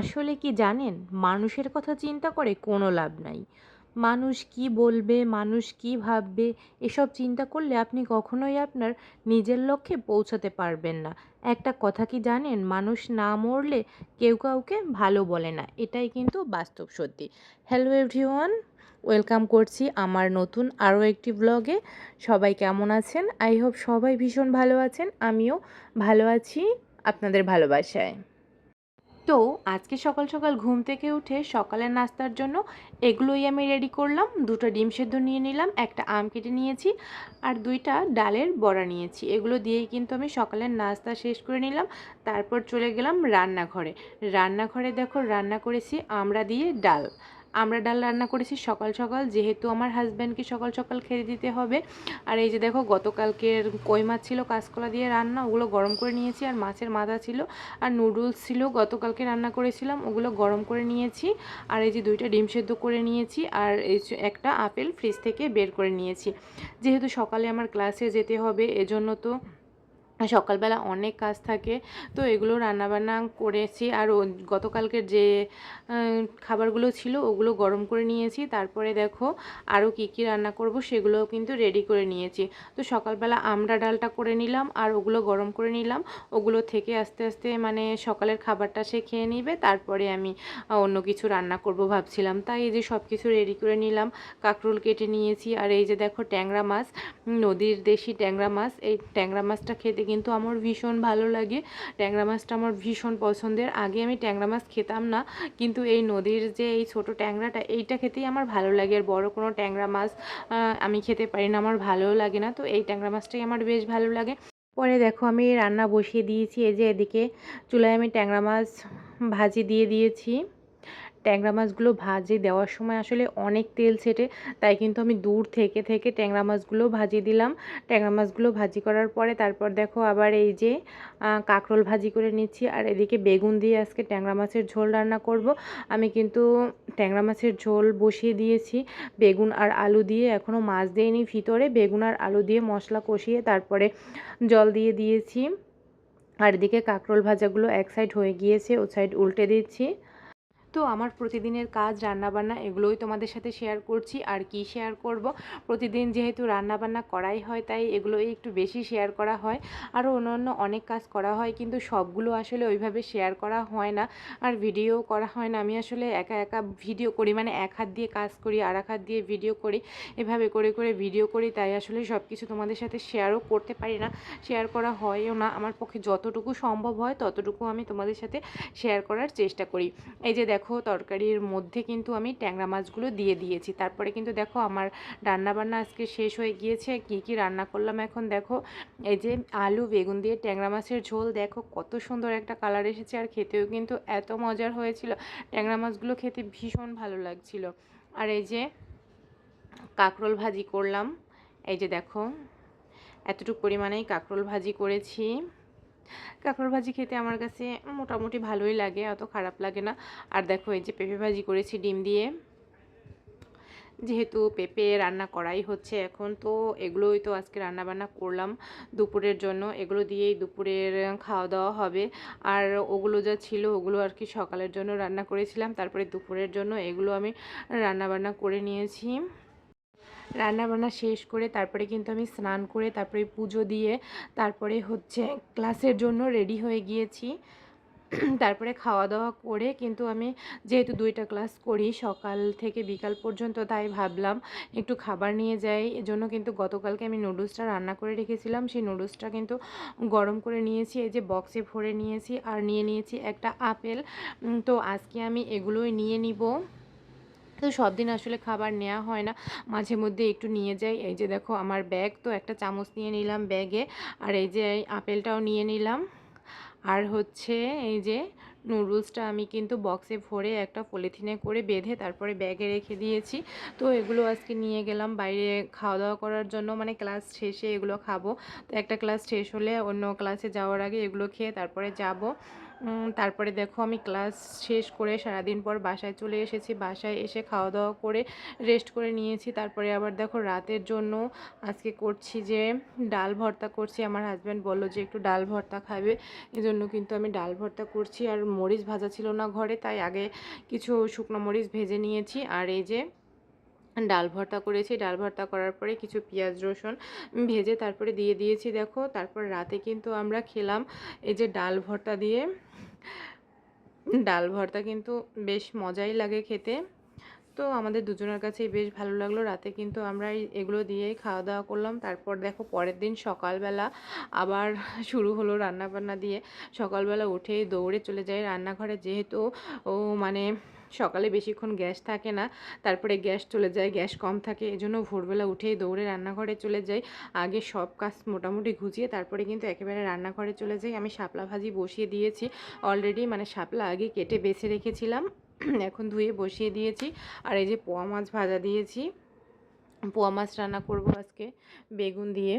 আসলে কি জানেন? মানুষের কথা চিন্তা করে কোনো লাভ নাই। মানুষ কি বলবে, মানুষ কি ভাববে, এসব চিন্তা করলে আপনি কখনোই আপনার নিজের লক্ষ্যে পৌঁছাতে পারবেন না। একটা কথা কি জানেন? মানুষ না মরলে কেউ কাউকে ভালো বলে না। এটাই কিন্তু বাস্তব সত্যি। হ্যালো এভরিওয়ান, ওয়েলকাম করছি আমার নতুন আরও একটি ব্লগে। সবাই কেমন আছেন? আই হোপ সবাই ভীষণ ভালো আছেন। আমিও ভালো আছি আপনাদের ভালোবাসায়। তো আজকে সকাল সকাল ঘুম থেকে উঠে সকালের নাস্তার জন্য এগুলোই আমি রেডি করলাম। দুটো ডিম সেদ্ধ নিয়ে নিলাম, একটা আম কেটে নিয়েছি আর দুইটা ডালের বড়া নিয়েছি। এগুলো দিয়েই কিন্তু আমি সকালের নাস্তা শেষ করে নিলাম। তারপর চলে গেলাম রান্নাঘরে। রান্নাঘরে দেখো রান্না করেছি আমরা দিয়ে ডাল। আমরা ডাল রান্না করেছি সকাল সকাল, যেহেতু আমার হাজব্যান্ডকে সকাল সকাল খেতে দিতে হবে। আর এই যে দেখো, গতকালকের কই মাছ ছিল, কাঁচকলা দিয়ে রান্না, ওগুলো গরম করে নিয়েছি, আর মাছের মাথা ছিল, আর নুডলস ছিল, গতকালকে রান্না করেছিলাম, ওগুলো গরম করে নিয়েছি, আর এই যে দুইটা ডিম সেদ্ধ করে নিয়েছি, আর এই একটা আপেল ফ্রিজ থেকে বের করে নিয়েছি। যেহেতু সকালে আমার ক্লাসে যেতে হবে, এজন্য তো সকালবেলা অনেক কাজ থাকে। তো এগুলো রান্নাবান্না করেছি আর গতকালকের যে খাবারগুলো ছিল ওগুলো গরম করে নিয়েছি। তারপরে দেখো আরও কী কী রান্না করব সেগুলোও কিন্তু রেডি করে নিয়েছি। তো সকালবেলা আমরা ডালটা করে নিলাম আর ওগুলো গরম করে নিলাম। ওগুলো থেকে আস্তে আস্তে মানে সকালের খাবারটা সে খেয়ে নিবে। তারপরে আমি অন্য কিছু রান্না করব ভাবছিলাম। তাই এই যে সব কিছু রেডি করে নিলাম, কাঁকরোল কেটে নিয়েছি। আর এই যে দেখো ট্যাংরা মাছ, নদীর দেশি ট্যাংরা মাছ, এই ট্যাংরা মাছটা খেতে কিন্তু আমার ভীষণ ভালো লাগে। ট্যাংরা মাছটা আমার ভীষণ পছন্দের। আগে আমি ট্যাংরা মাছ খেতাম না, কিন্তু এই নদীর যে এই ছোট ট্যাংরাটা, এইটা খেতেই আমার ভালো লাগে। আর বড় কোনো ট্যাংরা মাছ আমি খেতে পারি না, আমার ভালোও লাগে না। তো এই ট্যাংরা মাছটাই আমার বেশ ভালো লাগে। পরে দেখো আমি রান্না বসিয়ে দিয়েছি। এই যে এদিকে চুলায় আমি ট্যাংরা মাছ ভাজি দিয়ে দিয়েছি। ট্যাংরা মাছগুলো ভাজি দেওয়ার সময় আসলে অনেক তেল ছেটে, তাই কিন্তু আমি দূর থেকে থেকে ট্যাংরা মাছগুলো ভাজি দিলাম। ট্যাংরা মাছগুলো ভাজি করার পরে তারপর দেখো আবার এই যে কাঁকরোল ভাজি করে নিচ্ছি। আর এদিকে বেগুন দিয়ে আজকে ট্যাংরা মাছের ঝোল রান্না করব। আমি কিন্তু ট্যাংরা মাছের ঝোল বসিয়ে দিয়েছি। বেগুন আর আলু দিয়ে এখনও মাছ দিইনি ভিতরে। বেগুন আর আলু দিয়ে মশলা কষিয়ে তারপরে জল দিয়ে দিয়েছি। আর এদিকে কাঁকরোল ভাজাগুলো এক সাইড হয়ে গিয়েছে, ও সাইড উল্টে দিচ্ছি। তো আমার প্রতিদিনের কাজ, রান্নাবান্না এগুলোই তোমাদের সাথে শেয়ার করছি। আর কি শেয়ার করব? প্রতিদিন যেহেতু রান্নাবান্না করাই হয়, তাই এগুলোই একটু বেশি শেয়ার করা হয়। আরও অন্য অন্য অনেক কাজ করা হয়, কিন্তু সবগুলো আসলে ওইভাবে শেয়ার করা হয় না। আর ভিডিও করা হয় না। আমি আসলে একা একা ভিডিও করি মানে এক হাত দিয়ে কাজ করি, আর এক হাত দিয়ে ভিডিও করি। এভাবে করে করে ভিডিও করি, তাই আসলে সব কিছু তোমাদের সাথে শেয়ারও করতে পারি না। শেয়ার করা হয়ও না। আমার পক্ষে যতটুকু সম্ভব হয়, ততটুকু আমি তোমাদের সাথে শেয়ার করার চেষ্টা করি। এই যে দেখো দেখো তরকারির মধ্যে কিন্তু আমি ট্যাংরা মাছগুলো দিয়ে দিয়েছি। তারপরে কিন্তু দেখো আমার রান্নাবান্না আজকে শেষ হয়ে গিয়েছে। কি কি রান্না করলাম এখন দেখো? এই যে আলু, বেগুন দিয়ে ট্যাংরা মাছের ঝোল। দেখো কত সুন্দর একটা কালার এসেছে আর খেতেও কিন্তু এত মজার হয়েছিল। ট্যাংরা মাছগুলো খেতে ভীষণ ভালো লাগছিল। আর এই যে কাঁকরোল ভাজি করলাম। এই যে দেখো, এতটুকু পরিমাণেই কাঁকরোল ভাজি করেছি। কাঁকড় ভাজি খেতে আমার কাছে মোটামুটি ভালোই লাগে, অত খারাপ লাগে না। আর দেখো, এই যে পেঁপে ভাজি করেছি ডিম দিয়ে, যেহেতু পেঁপে রান্না করাই হচ্ছে এখন, তো এগুলোই তো আজকে রান্না বান্না করলাম দুপুরের জন্য। এগুলো দিয়েই দুপুরের খাওয়া দাওয়া হবে। আর ওগুলো যা ছিল, ওগুলো আর কি সকালের জন্য রান্না করেছিলাম। তারপরে দুপুরের জন্য এগুলো আমি রান্না বান্না করে নিয়েছি। রান্নাবান্না শেষ করে তারপরে কিন্তু আমি স্নান করে তারপরে পুজো দিয়ে তারপরে হচ্ছে ক্লাসের জন্য রেডি হয়ে গিয়েছি। তারপরে খাওয়া দাওয়া করে কিন্তু আমি যেহেতু দুইটা ক্লাস করি সকাল থেকে বিকাল পর্যন্ত তাই ভাবলাম একটু খাবার নিয়ে যাই। এজন্য কিন্তু গতকালকে আমি নুডলসটা রান্না করে রেখেছিলাম। সেই নুডলসটা কিন্তু গরম করে নিয়েছি, এই যে বক্সে ভরে নিয়েছি আর নিয়ে নিয়েছি একটা আপেল। তো আজকে আমি এগুলোই নিয়ে নিব। তো সব দিন আসলে খাবার নেওয়া হয় না। মাঝে মধ্যে একটু নিয়ে যাই। এই যে দেখো আমার ব্যাগ, তো একটা চামচ নিয়ে নিলাম ব্যাগে। আর এই যে আপেলটাও নিয়ে নিলাম। আর হচ্ছে এই যে নুডলসটা আমি কিন্তু বক্সে ভরে একটা পলিথিনে করে বেঁধে তারপরে ব্যাগে রেখে দিয়েছি। তো এগুলো আজকে নিয়ে গেলাম বাইরে খাওয়া দাওয়া করার জন্য। মানে ক্লাস শেষে এগুলো খাব। তো একটা ক্লাস শেষ হলে অন্য ক্লাসে যাওয়ার আগে এগুলো খেয়ে তারপরে যাব। তারপরে দেখো আমি ক্লাস শেষ করে সারাদিন পর বাসায় চলে এসেছি। বাসায় এসে খাওয়া দাওয়া করে রেস্ট করে নিয়েছি। তারপরে আবার দেখো রাতের জন্য আজকে করছি যে ডাল ভর্তা করছি। আমার হাজব্যান্ড বলল যে একটু ডাল ভর্তা খাবে। এজন্য কিন্তু আমি ডাল ভর্তা করছি। আর মরিচ ভাজা ছিল না ঘরে, তাই আগে কিছু শুকনো মরিচ ভেজে নিয়েছি। আর এই যে ডাল ভর্তা করেছি। ডাল ভর্তা করার পরে কিছু পেঁয়াজ, রসুন ভেজে তারপরে দিয়ে দিয়েছি দেখো। তারপর রাতে কিন্তু আমরা খেলাম এই যে ডাল ভর্তা দিয়ে। ডাল ভর্তা কিন্তু বেশ মজাই লাগে খেতে। তো আমাদের দুজনের কাছেই বেশ ভালো লাগল। রাতে কিন্তু আমরা এগুলো দিয়েই খাওয়া দাওয়া করলাম। তারপর দেখো পরের দিন সকালবেলা আবার শুরু হলো রান্না বান্না দিয়ে। সকালবেলা উঠেই দৌড়ে চলে যাই রান্নাঘরে। যেহেতু ও মানে সকালে বেশিক্ষণ গ্যাস থাকে না, তারপরে গ্যাস চলে যায়, গ্যাস কম থাকে, এজন্য ভোরবেলা উঠেই দৌড়ে রান্নাঘরে চলে যাই। আগে সব কাজ মোটামুটি গুছিয়ে তারপরে কিন্তু একেবারে রান্নাঘরে চলে যাই। আমি শাপলা ভাজি বসিয়ে দিয়েছি অলরেডি মানে শাপলা আগে কেটে বেছে রেখেছিলাম, এখন ধুয়ে বসিয়ে দিয়েছি। আর এই যে পোয়া মাছ ভাজা দিয়েছি, পোয়া মাছ রান্না করব আজকে, বেগুন দিয়ে।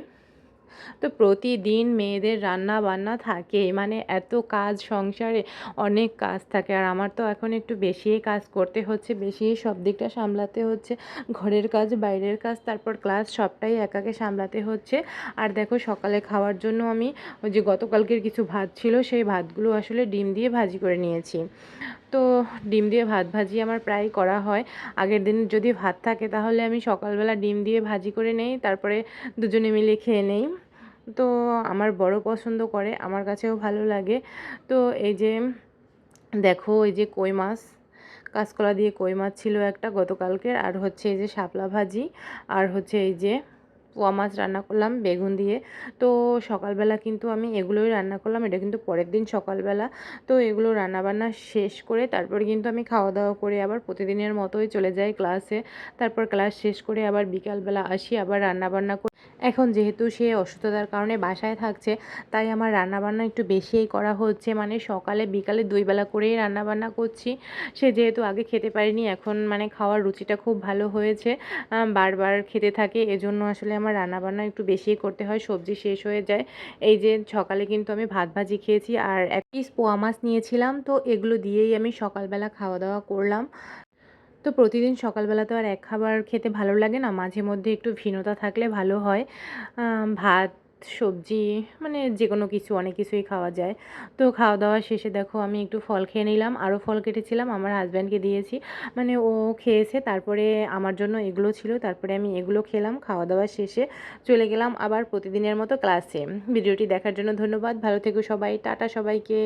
তো প্রতিদিন মেয়েদের রান্না বান্না থাকে। মানে এত কাজ সংসারে অনেক কাজ থাকে। আর আমার তো এখন একটু বেশিই কাজ করতে হচ্ছে বেশি সব দিকটা সামলাতে হচ্ছে। ঘরের কাজ, বাইরের কাজ, তারপর ক্লাস সবটাই একাকে সামলাতে হচ্ছে। আর দেখো সকালে খাওয়ার জন্য আমি ওই যে গতকালকের কিছু ভাত ছিল, সেই ভাতগুলো আসলে ডিম দিয়ে ভাজি করে নিয়েছি। তো ডিম দিয়ে ভাত ভাজি আমার প্রায় করা হয়। আগের দিন যদি ভাত থাকে তাহলে আমি সকালবেলা ডিম দিয়ে ভাজি করে নেই, তারপরে দুজনে মিলে খেয়ে নেই। তো আমার বড় পছন্দ করে, আমার কাছেও ভালো লাগে। তো এই যে, দেখো এই যে কই মাছ, কাঁচকলা দিয়ে কই মাছ ছিল একটা গতকালকের, আর হচ্ছে এই যে শাপলা ভাজি, আর হচ্ছে এই যে পোয়া মাছ রান্না করলাম, বেগুন দিয়ে। তো সকালবেলা কিন্তু আমি এগুলোই রান্না করলাম, এটা কিন্তু পরের দিন সকালবেলা। তো এগুলো রান্নাবান্না শেষ করে তারপর কিন্তু আমি খাওয়া দাওয়া করে আবার প্রতিদিনের মতোই চলে যাই ক্লাসে। তারপর ক্লাস শেষ করে আবার বিকালবেলা আসি, আবার রান্নাবান্না করে এখন যেহেতু সে অসুস্থতার কারণে বাসায় থাকছে, তাই আমার রান্নাবান্না একটু বেশিই করা হচ্ছে। মানে সকালে বিকালে দুই বেলা করেই রান্নাবান্না করছি। সে যেহেতু আগে খেতে পারিনি, এখন মানে খাওয়ার রুচিটা খুব ভালো হয়েছে বারবার খেতে থাকে, এজন্য আসলে আমার রান্নাবান্না একটু বেশিই করতে হয়, সবজি শেষ হয়ে যায়। এই যে সকালে কিন্তু আমি ভাত ভাজি খেয়েছি আর এক পিস পোয়া মাছ নিয়েছিলাম, তো এগুলো দিয়েই আমি সকালবেলা খাওয়া দাওয়া করলাম। তো প্রতিদিন সকালবেলা তো আর এক খাবার খেতে ভালো লাগে না, মাঝে মধ্যে একটু ভিন্নতা থাকলে ভালো হয়। ভাত সবজি মানে যে কোনো কিছু, অনেক কিছুই খাওয়া যায়। তো খাওয়া দাওয়া শেষে দেখো আমি একটু ফল খেয়ে নিলাম, আরও ফল কেটেছিলাম, আমার হাজব্যান্ডকে দিয়েছি। মানে ও খেয়েছে, তারপরে আমার জন্য এগুলো ছিল, তারপরে আমি এগুলো খেলাম খাওয়া দাওয়া শেষে চলে গেলাম আবার প্রতিদিনের মতো ক্লাসে ভিডিওটি দেখার জন্য ধন্যবাদ, ভালো থেকো সবাই, টাটা সবাইকে।